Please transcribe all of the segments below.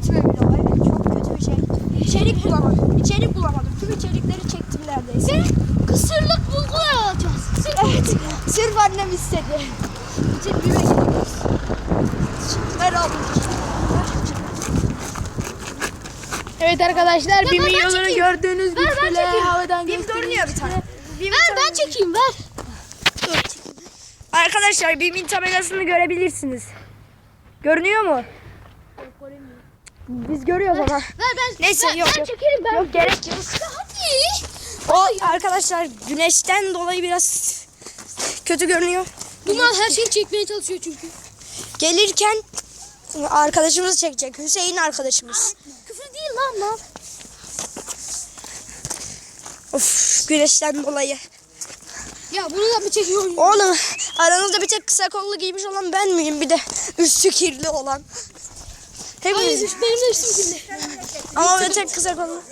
gitme. Evet çok kötü bir şey. İçerik bulamadım. İçerik bulamadım. Tüm içerikleri çektim neredeyse. Kısırlık bulgur alacağız. Evet. Sırf annem istedi. İçin bir gidiyoruz. Ver oğlum. Evet arkadaşlar Ya bir ben- ben milyonu çekeyim. gördüğünüz Ver, ben çekeyim. havadan Bim gösteriyor. görünüyor bir tane. Bim Ver ben çekeyim ver. Arkadaşlar Bim'in tabelasını görebilirsiniz. Görünüyor mu? Biz görüyoruz ama. Ver ben. Neyse, ben, yok, ben yok. çekerim ben. Yok gerek yok. Hadi. O arkadaşlar güneşten dolayı biraz kötü görünüyor. Bunlar her şeyi çekmeye çalışıyor çünkü. Gelirken arkadaşımız çekecek. Hüseyin arkadaşımız. Küfür değil lan lan. Of güneşten dolayı. Ya bunu da mı çekiyorsun? Oğlum aranızda bir tek kısa kollu giymiş olan ben miyim? Bir de üstü kirli olan. Hayır Hepimiz. benim de üstüm kirli. Ama bir tek kısa kollu.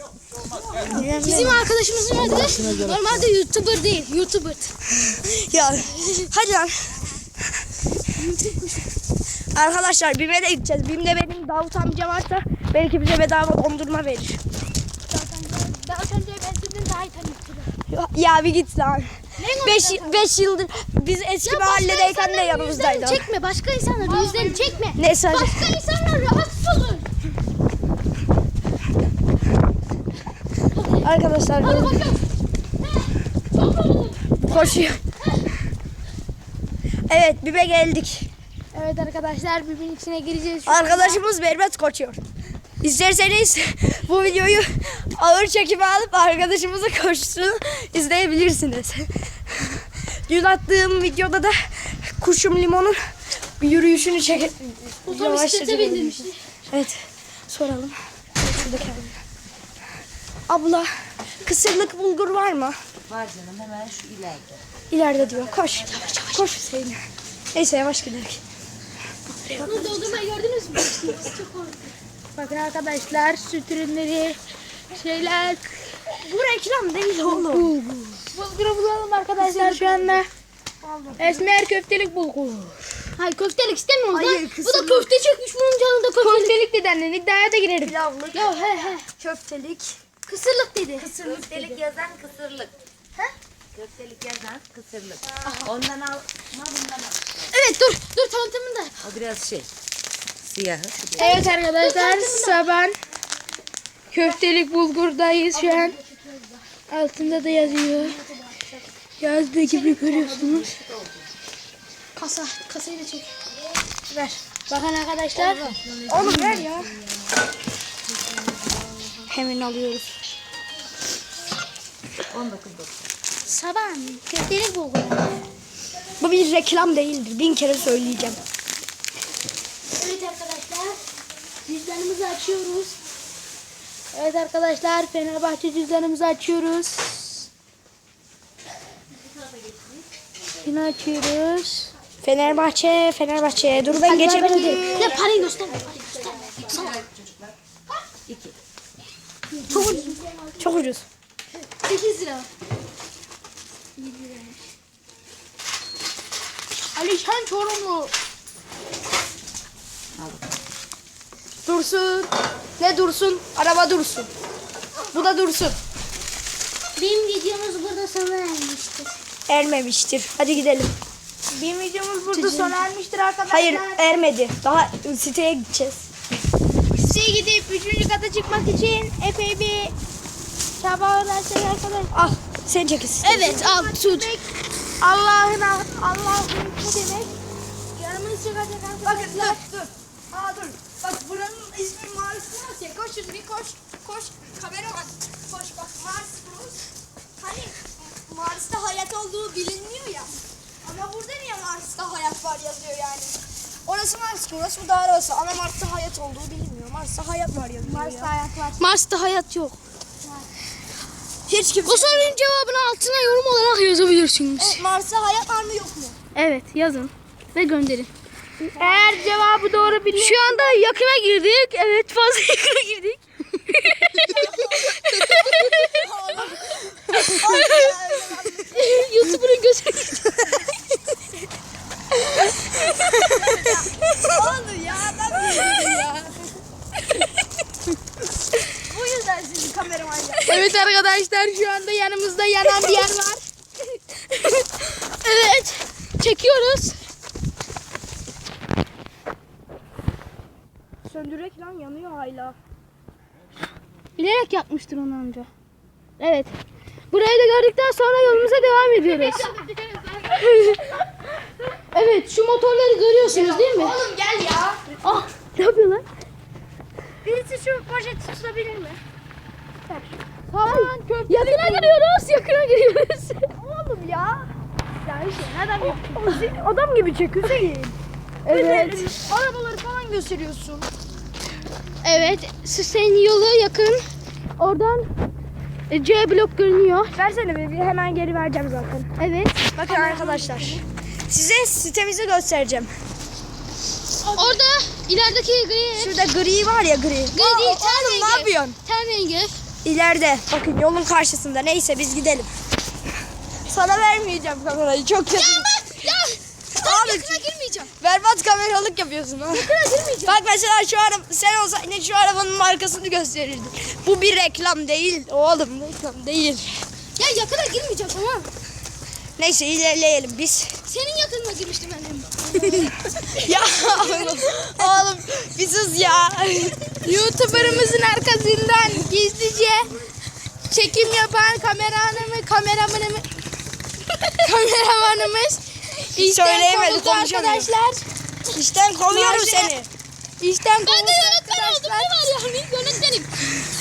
Bizim arkadaşımızın adı normalde YouTuber değil, YouTuber. Ya hadi lan. Arkadaşlar BİM'e de gideceğiz. BİM'de benim Davut amca varsa belki bize bedava dondurma verir. Daha önce ben senden daha iyi tanıyorum. Ya bir git lan. Ne 5 5 yıldır biz eski mahalledeyken de yanımızdaydı. Çekme, başka insanların yüzlerini çekme. Neyse. Başka insanlar rahatsız olur. Arkadaşlar Hadi bakalım. koşuyor. Evet BİM'e geldik. Evet arkadaşlar birbirinin içine gireceğiz. Arkadaşımız Berbat koşuyor. İsterseniz bu videoyu ağır çekime alıp arkadaşımızın koşusunu izleyebilirsiniz. Dün attığım videoda da kuşum limonun yürüyüşünü çek çekelim. bindirmişti. Evet soralım. Şuradaki. Abla kısırlık bulgur var mı? Var canım hemen şu ileride. İleride diyor. Koş. Koş Hüseyin. Neyse yavaş gidelim. Bunu doldurmayı gördünüz mü? Çok korkunç. Bakın arkadaşlar süt ürünleri şeyler Bu reklam değil oğlum. bulguru bulalım arkadaşlar şu anda. Esmer köftelik bulgur. Hayır köftelik istemiyoruz Hayır, lan. Bu da kısırlık. köfte çekmiş bunun canında köftelik. Köftelik dedenlerin iddiaya da girelim. Pilavlık, Ya he he. köftelik. Kısırlık dedi. Köftelik yazan kısırlık. He? Köftelik yazan kısırlık. Ondan al. Ama bundan al. Evet dur dur tanıtımını da. O biraz şey. Siyahı. Evet arkadaşlar saban köftelik bulgurdayız şu an. Altında da yazıyor. Yazdığı gibi görüyorsunuz. Kasa. Kasayı da çek. Ver. Bakın arkadaşlar. Oğlum ver ya. Hemen alıyoruz. 19 Saban. Köftelik bulgur. Bu bir reklam değildir. Bin kere söyleyeceğim. Evet arkadaşlar. Cüzdanımızı açıyoruz. Evet arkadaşlar Fenerbahçe cüzdanımızı açıyoruz. Yine açıyoruz. Fenerbahçe, Fenerbahçe. Dur ben geçebilirim. Ya parayı gösterme. Parayı gösterme. İki. Çok ucuz. Çok ucuz. 8 lira. Alişan Çorumlu. Dursun. Ne dursun? Araba dursun. Bu da dursun. Benim videomuz burada sona ermiştir. Ermemiştir. Hadi gidelim. Bir videomuz burada sona ermiştir arkadaşlar. Hayır ermedi. Daha siteye gideceğiz. Siteye gidip 3. kata çıkmak için epey bir çaba ödersek arkadaşlar. Al sen çekilsin. Evet al tut. Allah'ın Allah'ın demek? Yanımız çıkacak arkadaşlar. Bakın dur dur. Aa dur. Bak buranın ismi Mars Bros ya. Koş bir koş. Koş. Kamera bak. Koş bak Mars Bros. Hani Mars'ta hayat olduğu bilinmiyor ya. Ama burada niye Mars'ta hayat var yazıyor yani. Orası Mars Bros. Bu da orası. Ama Mars'ta hayat olduğu bilinmiyor. Mars'ta hayat var yazıyor Mars'ta hayat var. Mars'ta hayat yok. Hiç kimse. Bu sorunun cevabını altına yorum olarak yazabilirsiniz. Evet, Mars'ta hayat var mı yok mu? Evet yazın ve gönderin. Eğer cevabı doğru bilirsen. Şu anda yakına girdik. Evet fazla yakına girdik. YouTuber'ın gözü Oğlum ya ben ya. Bu yüzden sizi kameraman yaptım. Evet arkadaşlar şu anda yanımızda yanan bir yer var. Hala. Bilerek yapmıştır onu amca. Evet. Burayı da gördükten sonra yolumuza devam ediyoruz. evet şu motorları görüyorsunuz değil mi? Oğlum gel ya. Ah ne yapıyorlar? Birisi şu poşeti tutabilir mi? Hayır. Yakına giriyoruz. Yakına giriyoruz. Oğlum ya. Ya işte adam yapıyor. Adam gibi çek Hüseyin. evet. Arabaları falan gösteriyorsun. Evet. Senin yolu yakın. Oradan e, C blok görünüyor. Versene bir, hemen geri vereceğim zaten. Evet. Bakın arkadaşlar. Size sitemizi göstereceğim. Orada ilerideki gri Şurada gri var ya gri. Gri Aa, değil, ten Oğlum ne rengi. yapıyorsun? ten rengi. İleride. Bakın yolun karşısında. Neyse biz gidelim. Sana vermeyeceğim kamerayı. Çok kötü. Ya Abi yakına girmeyeceğim. berbat kameralık yapıyorsun ha. Yakına girmeyeceğim. Bak mesela şu araba sen olsa yine şu arabanın markasını gösterirdin. Bu bir reklam değil. Oğlum reklam değil. Ya yakına girmeyeceğim tamam. Neyse ilerleyelim biz. Senin yakınına girmiştim ben ya oğlum, oğlum bir sus ya. YouTuber'ımızın arkasından gizlice çekim yapan kameramanımı kameramanımı kameramanımız işten Söyleyemedi, kovuldu konuşamıyor. arkadaşlar. İşten kovuyorum seni. İşten Ben kovuldu de yönetmen oldum. arkadaşlar. Ne var yani yönetmenim.